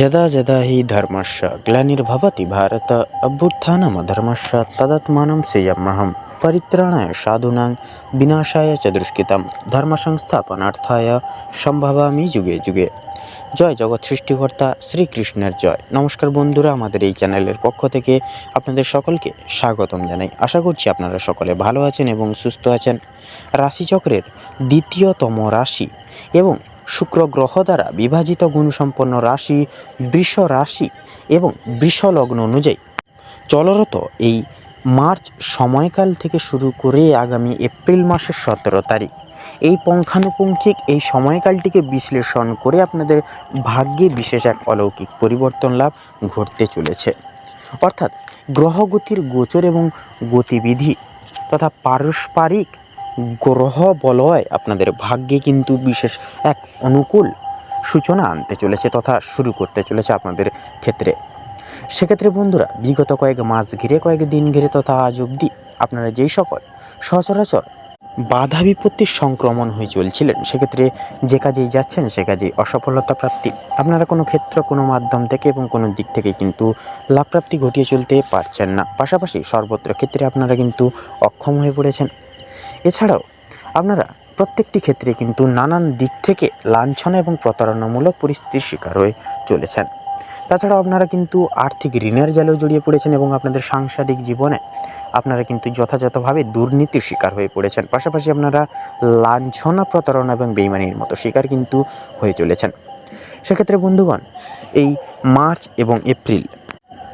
যদা যদা হি ধর্মস্য গ্লানির্ভবতি ভারত অভ্যুত্থানম ধর্মস্য তদাত্মাनं সেয়মহম পরিত্রাণায় সাধুনাং বিনাশায় চ দুষ্কৃতম ধর্ম সংস্থাপনার্থায় সম্ভবামি যুগে যুগে জয় জগৎ সৃষ্টিকর্তা শ্রীকৃষ্ণের জয়। নমস্কার বন্ধুরা, আমাদের এই চ্যানেলের পক্ষ থেকে আপনাদের সকলকে স্বাগতম জানাই। আশা করছি আপনারা সকলে ভালো আছেন এবং সুস্থ আছেন। রাশিচক্রের দ্বিতীয়তম রাশি এবং শুক্র গ্রহ দ্বারা বিভাজিত গুণসম্পন্ন রাশি বৃষ রাশি এবং বৃষ লগ্ন অনুযায়ী। চলরত এই মার্চ সময়কাল থেকে শুরু করে আগামী এপ্রিল মাসের সতেরো তারিখ। এই পঙ্খানুপুঙ্খিক এই সময়কালটিকে বিশ্লেষণ করে আপনাদের ভাগ্যে বিশেষ এক অলৌকিক পরিবর্তন লাভ ঘটতে চলেছে। অর্থাৎ গ্রহগতির গোচর এবং গতিবিধি তথা পারস্পরিক গ্রহ বলয় আপনাদের ভাগ্যে কিন্তু বিশেষ এক অনুকূল সূচনা আনতে চলেছে তথা শুরু করতে চলেছে আপনাদের ক্ষেত্রে। সেক্ষেত্রে বন্ধুরা, বিগত কয়েক মাস ঘিরে, কয়েক দিন ঘিরে তথা আজ অবধি আপনারা যেই সকল সচরাচর বাধা বিপত্তির সংক্রমণ হয়ে চলছিলেন, সেক্ষেত্রে যে কাজেই যাচ্ছেন, সে কাজেই অসফলতা প্রাপ্তি। আপনারা কোনো ক্ষেত্র, কোনো মাধ্যম থেকে এবং কোনো দিক থেকে কিন্তু লাভপ্রাপ্তি ঘটিয়ে চলতে পারছেন না। পাশাপাশি সর্বত্র ক্ষেত্রে আপনারা কিন্তু অক্ষম হয়ে পড়েছেন। এছাড়াও, আপনারা প্রত্যেকটি ক্ষেত্রে কিন্তু নানান দিক থেকে লাঞ্ছনা এবং প্রতারণামূলক পরিস্থিতির শিকার হয়ে চলেছেন। তাছাড়াও আপনারা কিন্তু আর্থিক ঋণের জালেও জড়িয়ে পড়েছেন এবং আপনাদের সাংসারিক জীবনে আপনারা কিন্তু যথাযথভাবে দুর্নীতির শিকার হয়ে পড়েছেন। পাশাপাশি আপনারা লাঞ্ছনা, প্রতারণা এবং বেইমানির মতো শিকার কিন্তু হয়ে চলেছেন। সেক্ষেত্রে বন্ধুগণ, এই মার্চ এবং এপ্রিল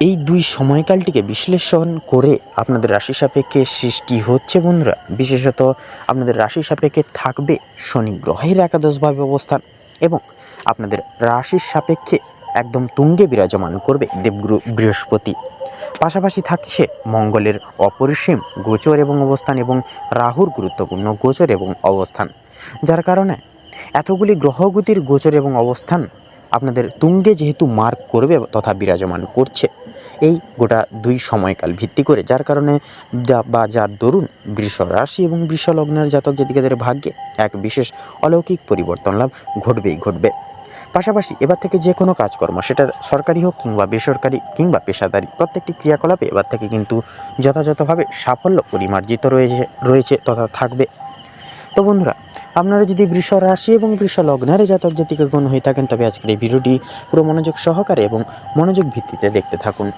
এই দুই সময়কালটিকে বিশ্লেষণ করে আপনাদের রাশি সাপেক্ষে সৃষ্টি হচ্ছে, বন্ধুরা। বিশেষত আপনাদের রাশি সাপেক্ষে থাকবে শনি গ্রহের একাদশভাবে অবস্থান এবং আপনাদের রাশির সাপেক্ষে একদম তুঙ্গে বিরাজমান করবে দেবগুরু বৃহস্পতি। পাশাপাশি থাকছে মঙ্গলের অপরিসীম গোচর এবং অবস্থান এবং রাহুর গুরুত্বপূর্ণ গোচর এবং অবস্থান, যার কারণে এতগুলি গ্রহগতির গোচর এবং অবস্থান আপনাদের তুঙ্গে যেহেতু মার্ক করবে তথা বিরাজমান করছে। এই গোটা দুই সময়কাল ভিত্তি করে, যার কারণে বা যার দরুন বৃষ রাশি এবং বৃষ লগ্নের জাতক জাতিকাদের ভাগ্যে এক বিশেষ অলৌকিক পরিবর্তন লাভ ঘটবেই ঘটবে। পাশাপাশি এবার থেকে যে কোনো কাজকর্ম, সেটা সরকারি হোক কিংবা বেসরকারি কিংবা পেশাদারি, প্রত্যেকটি ক্রিয়াকলাপে এবার থেকে কিন্তু যথাযথভাবে সাফল্য পরিমার্জিত রয়েছে রয়েছে তথা থাকবে। তো বন্ধুরা আপনারা যদি বৃষ রাশি এবং বৃষ লগ্নের জাতক জাতিকে গুণ হয়ে থাকেন, তবে আজকের এই ভিডিওটি পুরো মনোযোগ সহকারে এবং মনোযোগ ভিত্তিতে দেখতে থাকুন।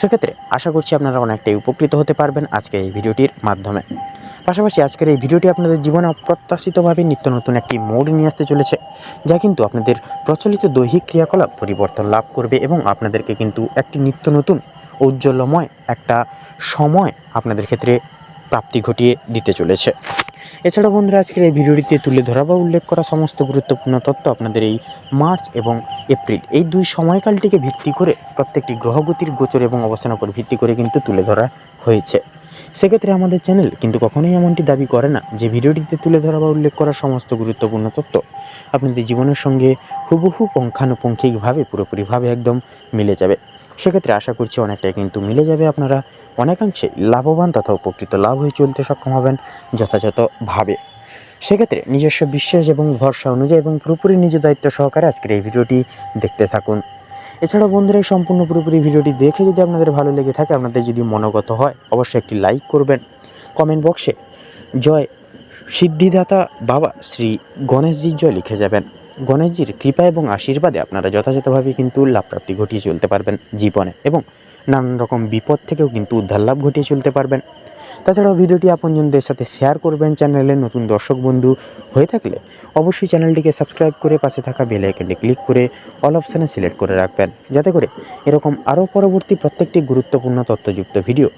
সেক্ষেত্রে আশা করছি আপনারা অনেকটাই উপকৃত হতে পারবেন আজকের এই ভিডিওটির মাধ্যমে। পাশাপাশি আজকের এই ভিডিওটি আপনাদের জীবনে অপ্রত্যাশিতভাবে নিত্য নতুন একটি মোড় নিয়ে আসতে চলেছে, যা কিন্তু আপনাদের প্রচলিত দৈহিক ক্রিয়াকলাপ পরিবর্তন লাভ করবে এবং আপনাদেরকে কিন্তু একটি নিত্য নতুন, ঔজ্জ্বল্যময় একটা সময় আপনাদের ক্ষেত্রে প্রাপ্তি ঘটিয়ে দিতে চলেছে। এছাড়া বন্ধুরা, আজকের এই ভিডিওটিতে তুলে ধরা বা উল্লেখ করা সমস্ত গুরুত্বপূর্ণ তথ্য আপনাদের এই মার্চ এবং এপ্রিল, এই দুই সময়কালটিকে ভিত্তি করে প্রত্যেকটি গ্রহগতির গোচর এবং অবস্থানের উপর ভিত্তি করে কিন্তু তুলে ধরা হয়েছে। সেক্ষেত্রে আমাদের চ্যানেল কিন্তু কখনোই এমনটি দাবি করে না যে ভিডিওটিতে তুলে ধরা বা উল্লেখ করা সমস্ত গুরুত্বপূর্ণ তথ্য আপনাদের জীবনের সঙ্গে হুবহু পুঙ্খানুপুঙ্খিকভাবে পুরোপুরিভাবে একদম মিলে যাবে। সেক্ষেত্রে আশা করছি অনেকটাই কিন্তু মিলে যাবে আপনারা অনেকাংশে লাভবান তথা উপকৃত লাভ হয়ে চলতে সক্ষম হবেন যথাযথভাবে। সেক্ষেত্রে নিজস্ব বিশ্বাস এবং ভরসা অনুযায়ী এবং পুরোপুরি নিজ দায়িত্ব সহকারে আজকের এই ভিডিওটি দেখতে থাকুন। এছাড়াও বন্ধুরা, এই সম্পূর্ণ পুরোপুরি ভিডিওটি দেখে যদি আপনাদের ভালো লেগে থাকে, আপনাদের যদি মনোগত হয়, অবশ্যই একটি লাইক করবেন। কমেন্ট বক্সে জয় সিদ্ধিদাতা বাবা শ্রী গণেশজির জয় লিখে যাবেন। গণেশজির কৃপা এবং আশীর্বাদে আপনারা যথাযথভাবে কিন্তু লাভপ্রাপ্তি ঘটিয়ে চলতে পারবেন জীবনে এবং নানান রকম বিপদ থেকেও কিন্তু উদ্ধার লাভ ঘটিয়ে চলতে পারবেন। তাছাড়াও ভিডিওটি আপনজনদের সাথে শেয়ার করবেন চ্যানেলে নতুন দর্শক বন্ধু হয়ে থাকলে অবশ্যই চ্যানেলটিকে সাবস্ক্রাইব করে পাশে থাকা বেল আইকনটি ক্লিক করে অল অপশানে সিলেক্ট করে রাখবেন। যাতে করে এরকম আরও পরবর্তী প্রত্যেকটি গুরুত্বপূর্ণ তথ্যযুক্ত ভিডিও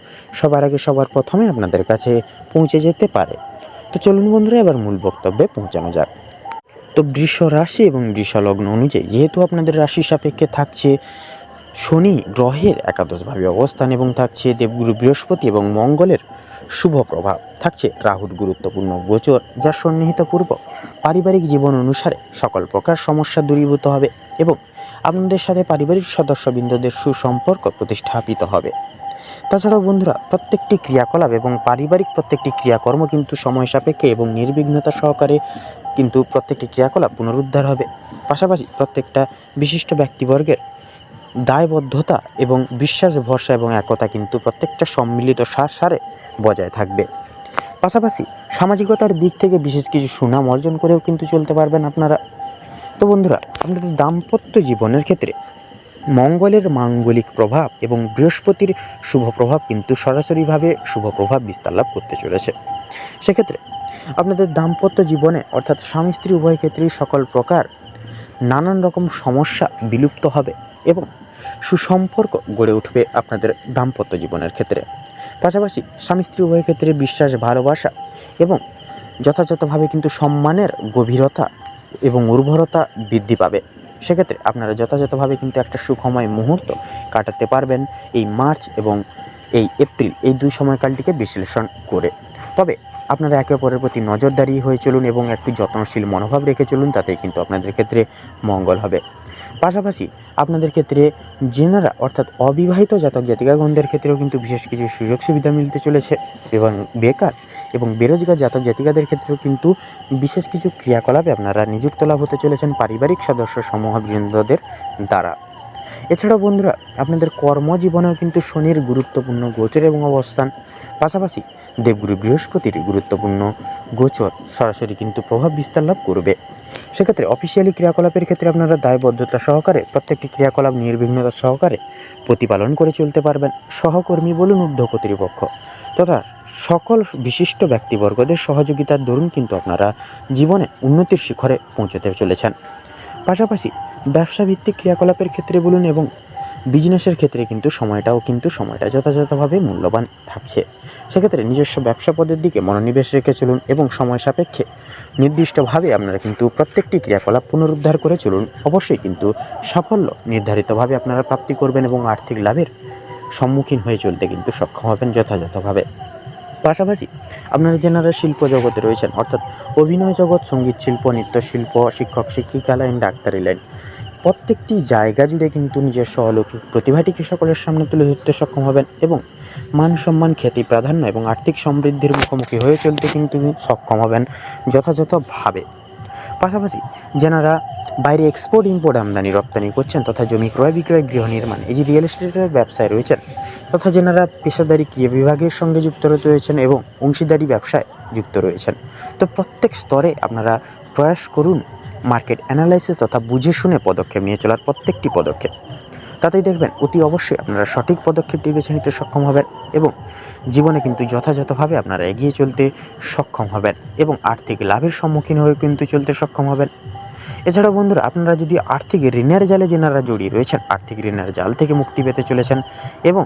সবার আগে সবার প্রথমে আপনাদের কাছে পৌঁছে যেতে পারে। তো চলুন বন্ধুরা, এবার মূল বক্তব্যে পৌঁছানো যাক। তো বৃষ রাশি এবং বৃষ লগ্ন অনুযায়ী, যেহেতু আপনাদের রাশি সাপেক্ষে থাকছে শনি গ্রহের একাদশভাবে অবস্থান এবং থাকছে দেবগুরু বৃহস্পতি এবং মঙ্গলের শুভ প্রভাব। থাকছে রাহুর গুরুত্বপূর্ণ গোচর যা সন্নিহিত পূর্বক পারিবারিক জীবন অনুসারে সকল প্রকার সমস্যা দূরীভূত হবে এবং আপনাদের সাথে পারিবারিক সদস্যবৃন্দদের সুসম্পর্ক প্রতিষ্ঠাপিত হবে। তাছাড়াও বন্ধুরা, প্রত্যেকটি ক্রিয়াকলাপ এবং পারিবারিক প্রত্যেকটি ক্রিয়াকর্ম কিন্তু সময় সাপেক্ষে এবং নির্বিঘ্নতা সহকারে কিন্তু প্রত্যেকটি ক্রিয়াকলাপ পুনরুদ্ধার হবে। পাশাপাশি প্রত্যেকটা বিশিষ্ট ব্যক্তিবর্গের দায়বদ্ধতা এবং বিশ্বাস, ভরসা এবং একতা কিন্তু প্রত্যেকটা সম্মিলিত সার সারে বজায় থাকবে। পাশাপাশি সামাজিকতার দিক থেকে বিশেষ কিছু সুনাম অর্জন করেও কিন্তু চলতে পারবেন আপনারা। তো বন্ধুরা, আপনাদের দাম্পত্য জীবনের ক্ষেত্রে মঙ্গলের মাঙ্গলিক প্রভাব এবং বৃহস্পতির শুভ প্রভাব কিন্তু সরাসরিভাবে শুভ প্রভাব বিস্তার লাভ করতে চলেছে। সেক্ষেত্রে আপনাদের দাম্পত্য জীবনে, অর্থাৎ স্বামী স্ত্রী উভয় ক্ষেত্রেই সকল প্রকার নানান রকম সমস্যা বিলুপ্ত হবে এবং সুসম্পর্ক গড়ে উঠবে আপনাদের দাম্পত্য জীবনের ক্ষেত্রে। পাশাপাশি স্বামী স্ত্রী উভয় ক্ষেত্রে বিশ্বাস, ভালোবাসা এবং যথাযথভাবে কিন্তু সম্মানের গভীরতা এবং উর্বরতা বৃদ্ধি পাবে। সেক্ষেত্রে আপনারা যথাযথভাবে কিন্তু একটা সুখময় মুহূর্ত কাটাতে পারবেন এই মার্চ এবং এই এপ্রিল, এই দুই সময়কালটিকে বিশ্লেষণ করে। তবে আপনারা একে অপরের প্রতি নজরদারি হয়ে চলুন এবং একটি যত্নশীল মনোভাব রেখে চলুন, তাতেই কিন্তু আপনাদের ক্ষেত্রে মঙ্গল হবে। পাশাপাশি আপনাদের ক্ষেত্রে জেনারা অর্থাৎ অবিবাহিত জাতক জাতিকাগণদের ক্ষেত্রেও কিন্তু বিশেষ কিছু সুযোগ সুবিধা মিলতে চলেছে এবং বেকার এবং বেরোজগার জাতক জাতিকাদের ক্ষেত্রেও কিন্তু বিশেষ কিছু ক্রিয়াকলাপে আপনারা নিযুক্ত লাভ হতে চলেছেন পারিবারিক সদস্য সমূহবৃন্দদের দ্বারা। এছাড়াও বন্ধুরা, আপনাদের কর্মজীবনেও কিন্তু শনির গুরুত্বপূর্ণ গোচর এবং অবস্থান। পাশাপাশি দেবগুরু বৃহস্পতির গুরুত্বপূর্ণ গোচর সরাসরি কিন্তু প্রভাব বিস্তার লাভ করবে। সেক্ষেত্রে অফিসিয়ালি ক্রিয়াকলাপের ক্ষেত্রে আপনারা দায়বদ্ধতা সহকারে প্রত্যেকটি ক্রিয়াকলাপ নির্বিঘ্নতা সহকারে প্রতিপালন করে চলতে পারবেন। সহকর্মী বলুন ঊর্ধ্ব কর্তৃপক্ষ তথা সকল বিশিষ্ট ব্যক্তিবর্গদের সহযোগিতার দরুন কিন্তু আপনারা জীবনে উন্নতির শিখরে পৌঁছতে চলেছেন। পাশাপাশি ব্যবসাভিত্তিক ক্রিয়াকলাপের ক্ষেত্রে বলুন এবং বিজনেসের ক্ষেত্রে কিন্তু সময়টাও কিন্তু সময়টা যথাযথভাবে মূল্যবান থাকছে। সেক্ষেত্রে নিজস্ব ব্যবসা পদের দিকে মনোনিবেশ রেখে চলুন এবং সময় সাপেক্ষে নির্দিষ্টভাবে আপনারা কিন্তু প্রত্যেকটি ক্রিয়াকলাপ পুনরুদ্ধার করে চলুন। অবশ্যই কিন্তু সাফল্য নির্ধারিতভাবে আপনারা প্রাপ্তি করবেন এবং আর্থিক লাভের সম্মুখীন হয়ে চলতে কিন্তু সক্ষম হবেন যথাযথভাবে। পাশাপাশি আপনারা যেনারা শিল্প জগতে রয়েছেন, অর্থাৎ অভিনয় জগৎ, সংগীত শিল্প নৃত্যশিল্প শিক্ষক, শিক্ষিকা, লাইন, ডাক্তারি, লাইন, প্রত্যেকটি জায়গা জুড়ে কিন্তু নিজস্ব অলৌকিক প্রতিভাটিকে সকলের সামনে তুলে ধরতে সক্ষম হবেন এবং মান সম্মান, খ্যাতি, প্রাধান্য এবং আর্থিক সমৃদ্ধির মুখোমুখি হয়ে চলতে কিন্তু সক্ষম হবেন যথাযথভাবে। পাশাপাশি যেনারা বাইরে এক্সপোর্ট ইম্পোর্ট আমদানি, রপ্তানি করছেন তথা জমি ক্রয় বিক্রয়, গৃহ নির্মাণ, এই যে রিয়েল এস্টেটের ব্যবসায় রয়েছেন তথা যেনারা পেশাদারি ক্রিয়া বিভাগের সঙ্গে যুক্ত রয়েছেন এবং অংশীদারি ব্যবসায় যুক্ত রয়েছেন। তো প্রত্যেক স্তরে আপনারা প্রয়াস করুন মার্কেট অ্যানালাইসিস তথা বুঝে শুনে পদক্ষেপ নিয়ে চলার প্রত্যেকটি পদক্ষেপ। তাতেই দেখবেন অতি অবশ্যই আপনারা সঠিক পদক্ষেপটি বেছে নিতে সক্ষম হবেন এবং জীবনে কিন্তু যথাযথভাবে আপনারা এগিয়ে চলতে সক্ষম হবেন এবং আর্থিক লাভের সম্মুখীন হয়ে কিন্তু চলতে সক্ষম হবেন। এছাড়া বন্ধুরা, আপনারা যদি আর্থিক ঋণের জালে যেনারা জড়িয়ে রয়েছেন, আর্থিক ঋণের জাল থেকে মুক্তি পেতে চলেছেন এবং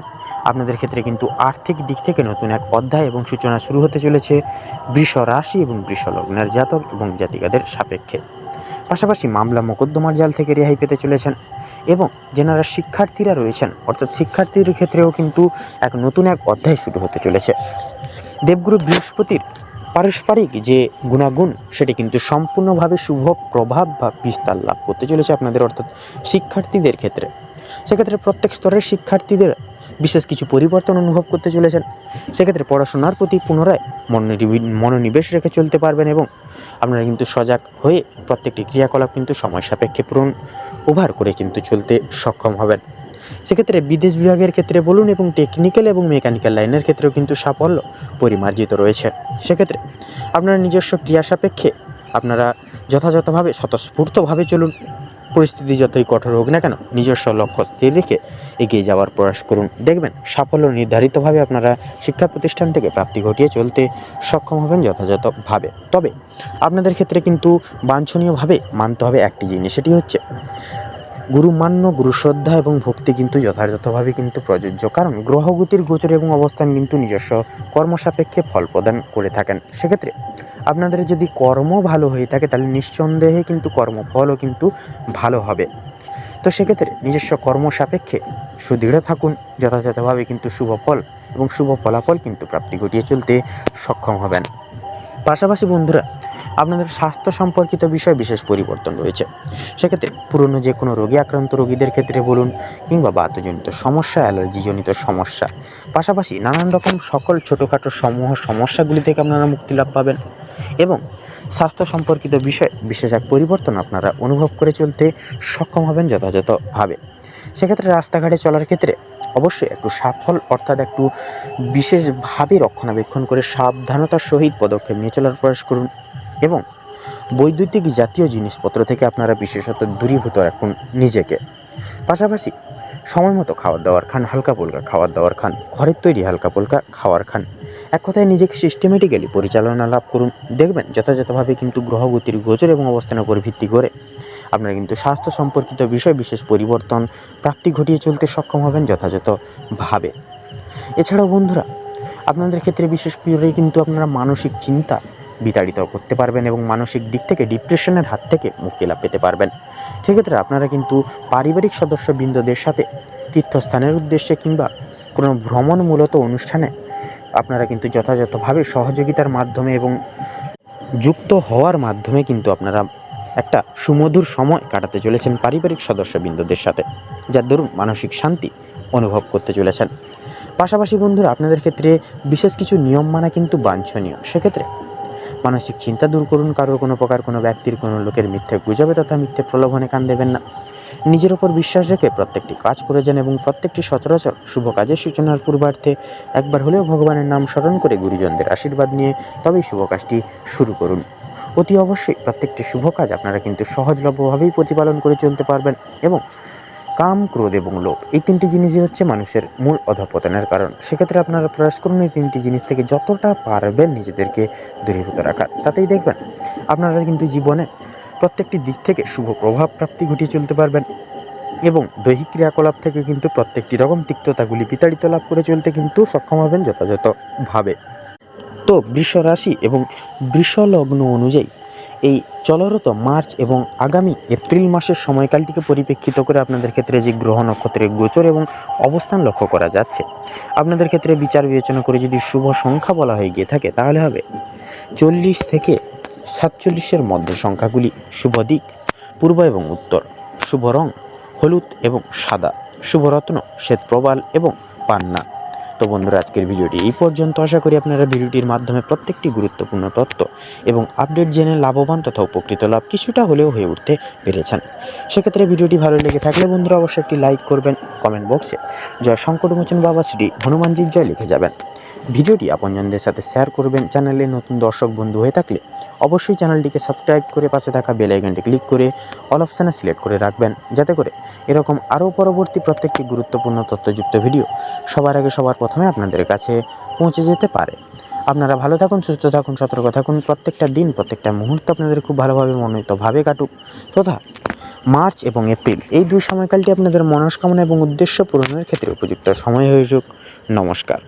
আপনাদের ক্ষেত্রে কিন্তু আর্থিক দিক থেকে নতুন এক অধ্যায় এবং সূচনা শুরু হতে চলেছে বৃষ রাশি এবং বৃষ লগ্নের জাতক এবং জাতিকাদের সাপেক্ষে। পাশাপাশি মামলা মোকদ্দমার জাল থেকে রেহাই পেতে চলেছেন। এবং যেনারা শিক্ষার্থীরা রয়েছেন, অর্থাৎ শিক্ষার্থীদের ক্ষেত্রেও কিন্তু এক নতুন এক অধ্যায় শুরু হতে চলেছে। দেবগুরু বৃহস্পতির পারস্পরিক যে গুণাগুণ, সেটি কিন্তু সম্পূর্ণভাবে শুভ প্রভাব বা বিস্তার লাভ করতে চলেছে আপনাদের, অর্থাৎ শিক্ষার্থীদের ক্ষেত্রে। সেক্ষেত্রে প্রত্যেক স্তরের শিক্ষার্থীদের বিশেষ কিছু পরিবর্তন অনুভব করতে চলেছেন। সেক্ষেত্রে পড়াশোনার প্রতি পুনরায় মনোনিবি- মনোনিবেশ রেখে চলতে পারবেন এবং আপনারা কিন্তু সজাগ হয়ে প্রত্যেকটি ক্রিয়াকলাপ কিন্তু সময় সাপেক্ষে পূরণ ওভার করে কিন্তু চলতে সক্ষম হবেন। সেক্ষেত্রে বিদেশ বিভাগের ক্ষেত্রে বলুন এবং টেকনিক্যাল এবং মেকানিক্যাল লাইনের ক্ষেত্রেও কিন্তু সাফল্য পরিমার্জিত রয়েছে। সেক্ষেত্রে আপনারা নিজস্ব ক্রিয়া সাপেক্ষে আপনারা যথাযথভাবে, স্বতঃস্ফূর্তভাবে চলুন। পরিস্থিতি যতই কঠোর হোক না কেন, নিজস্ব লক্ষ্য স্থির রেখে এগিয়ে যাওয়ার প্রয়াস করুন। দেখবেন, সাফল্য নির্ধারিতভাবে আপনারা শিক্ষা প্রতিষ্ঠান থেকে প্রাপ্তি ঘটিয়ে চলতে সক্ষম হবেন যথাযথভাবে। তবে, আপনাদের ক্ষেত্রে কিন্তু বাঞ্ছনীয়ভাবে মানতে হবে একটি জিনিস, সেটি হচ্ছে গুরুমান্য গুরুশ্রদ্ধা এবং ভক্তি কিন্তু যথাযথভাবে কিন্তু প্রযোজ্য। কারণ, গ্রহগতির গোচর এবং অবস্থান কিন্তু নিজস্ব কর্মসাপেক্ষে ফল প্রদান করে থাকেন। সেক্ষেত্রে আপনাদের যদি কর্ম ভালো হয়ে থাকে, তাহলে নিঃসন্দেহে কিন্তু কর্মফলও কিন্তু ভালো হবে। তো সেক্ষেত্রে নিজস্ব কর্ম সাপেক্ষে সুদৃঢ় থাকুন, যথাযথভাবে কিন্তু শুভ ফল এবং শুভ ফলাফল কিন্তু প্রাপ্তি ঘটিয়ে চলতে সক্ষম হবেন। পাশাপাশি বন্ধুরা, আপনাদের স্বাস্থ্য সম্পর্কিত বিষয়ে বিশেষ পরিবর্তন রয়েছে। সেক্ষেত্রে পুরনো যে কোনো রোগে আক্রান্ত রোগীদের ক্ষেত্রে বলুন কিংবা বাতজনিত সমস্যা, অ্যালার্জিজনিত সমস্যা। পাশাপাশি নানান রকম সকল ছোটোখাটো সমূহ সমস্যাগুলি থেকে আপনারা মুক্তি লাভ পাবেন। এবং স্বাস্থ্য সম্পর্কিত বিষয়ে বিশেষ এক পরিবর্তন আপনারা অনুভব করে চলতে সক্ষম হবেন যথাযথভাবে। সেক্ষেত্রে রাস্তাঘাটে চলার ক্ষেত্রে অবশ্যই একটু সাফল অর্থাৎ একটু বিশেষভাবে রক্ষণাবেক্ষণ করে সাবধানতার সহিত পদক্ষেপ নিয়ে চলার প্রয়াস করুন এবং বৈদ্যুতিক জাতীয় জিনিসপত্র থেকে আপনারা বিশেষত দূরীভূত রাখুন নিজেকে। পাশাপাশি সময় মতো খাবার দাবার খান হালকা পুলকা খাবার দাবার খান, ঘরের তৈরি হালকা পুলকা খাওয়ার খান। এক কথায় নিজেকে সিস্টেমেটিক্যালি পরিচালনা লাভ করুন। দেখবেন, যথাযথভাবে কিন্তু গ্রহগতির গোচর এবং অবস্থানের উপর ভিত্তি করে আপনারা কিন্তু স্বাস্থ্য সম্পর্কিত বিষয় বিশেষ পরিবর্তন, প্রাপ্তি ঘটিয়ে চলতে সক্ষম হবেন যথাযথভাবে। এছাড়াও বন্ধুরা, আপনাদের ক্ষেত্রে বিশেষ করে কিন্তু আপনারা মানসিক চিন্তা বিতাড়িত করতে পারবেন এবং মানসিক দিক থেকে ডিপ্রেশনের হাত থেকে মুক্তি লাভ পেতে পারবেন। সেক্ষেত্রে আপনারা কিন্তু পারিবারিক সদস্যবৃন্দদের সাথে তীর্থস্থানের উদ্দেশ্যে কিংবা কোনো ভ্রমণমূলত অনুষ্ঠানে আপনারা কিন্তু যথাযথভাবে সহযোগিতার মাধ্যমে এবং যুক্ত হওয়ার মাধ্যমে কিন্তু আপনারা একটা সুমধুর সময় কাটাতে চলেছেন পারিবারিক সদস্যবৃন্দদের সাথে যার দরুন মানসিক শান্তি অনুভব করতে চলেছেন। পাশাপাশি বন্ধুরা, আপনাদের ক্ষেত্রে বিশেষ কিছু নিয়ম মানা কিন্তু বাঞ্ছনীয়। সেক্ষেত্রে মানসিক চিন্তা দূর করুন, কারোর কোনো প্রকার কোনো ব্যক্তির কোনো লোকের মিথ্যে গুজবে তথা মিথ্যে প্রলোভনে কান দেবেন না। নিজের ওপর বিশ্বাস রেখে প্রত্যেকটি কাজ করে যান এবং প্রত্যেকটি সচরাচর শুভ কাজের সূচনার পূর্বার্থে একবার হলেও ভগবানের নাম স্মরণ করে গুরুজনদের আশীর্বাদ নিয়ে তবেই শুভ কাজটি শুরু করুন। অতি অবশ্যই প্রত্যেকটি শুভ কাজ আপনারা কিন্তু সহজলভ্যভাবেই প্রতিপালন করে চলতে পারবেন এবং কাম, ক্রোধ এবং লোভ এই তিনটি জিনিসই হচ্ছে মানুষের মূল অধপতনের কারণ। সেক্ষেত্রে আপনারা প্রয়াস করুন এই তিনটি জিনিস থেকে যতটা পারবেন নিজেদেরকে দূরীভূত রাখার। তাতেই দেখবেন, আপনারা কিন্তু জীবনে প্রত্যেকটি দিক থেকে শুভ প্রভাব প্রাপ্তি ঘটিয়ে চলতে পারবেন এবং দৈহিক ক্রিয়াকলাপ থেকে কিন্তু প্রত্যেকটি রকম তিক্ততাগুলি বিতাড়িত লাভ করে চলতে কিন্তু সক্ষম হবেন যথাযথভাবে। তো বৃষ রাশি এবং বৃষ লগ্ন অনুযায়ী এই চলরত মার্চ এবং আগামী এপ্রিল মাসের সময়কালটিকে পরিপ্রেক্ষিত করে আপনাদের ক্ষেত্রে যে গ্রহ নক্ষত্রের গোচর এবং অবস্থান লক্ষ্য করা যাচ্ছে, আপনাদের ক্ষেত্রে বিচার বিবেচনা করে যদি শুভ সংখ্যা বলা হয়ে গিয়ে থাকে তাহলে হবে চল্লিশ থেকে সাতচল্লিশের মধ্যে সংখ্যাগুলি শুভ দিক, পূর্ব এবং উত্তর। শুভ রং হলুদ এবং সাদা। শুভ রত্ন শ্বেত প্রবাল এবং পান্না। তো বন্ধুরা, আজকের ভিডিওটি এই পর্যন্ত। আশা করি আপনারা ভিডিওটির মাধ্যমে প্রত্যেকটি গুরুত্বপূর্ণ তথ্য এবং আপডেট জেনে লাভবান তথা উপকৃত লাভ কিছুটা হলেও হয়ে উঠতে পেরেছেন। সেক্ষেত্রে ভিডিওটি ভালো লেগে থাকলে বন্ধুরা অবশ্যই একটি লাইক করবেন কমেন্ট বক্সে। জয় সংকটমোচন বাবা শ্রী হনুমানজির জয় লিখে যাবেন। ভিডিওটি আপনজনদের সাথে শেয়ার করবেন। চ্যানেলে নতুন দর্শক বন্ধু হয়ে থাকলে অবশ্যই চ্যানেলটিকে সাবস্ক্রাইব করে পাশে থাকা বেল আইকনটি ক্লিক করে অল অপশানে সিলেক্ট করে রাখবেন, যাতে করে এরকম আরও পরবর্তী প্রত্যেকটি গুরুত্বপূর্ণ তথ্যযুক্ত ভিডিও সবার আগে সবার প্রথমে আপনাদের কাছে পৌঁছে যেতে পারে। আপনারা ভালো থাকুন, সুস্থ থাকুন, সতর্ক থাকুন, প্রত্যেকটা দিন, প্রত্যেকটা মুহূর্ত আপনাদের খুব ভালোভাবে মনোনীতভাবে কাটুক। তথা মার্চ এবং এপ্রিল, এই দুই সময়কালটি আপনাদের মনস্কামনা এবং উদ্দেশ্য পূরণের ক্ষেত্রে উপযুক্ত সময় হয়ে যাক। নমস্কার।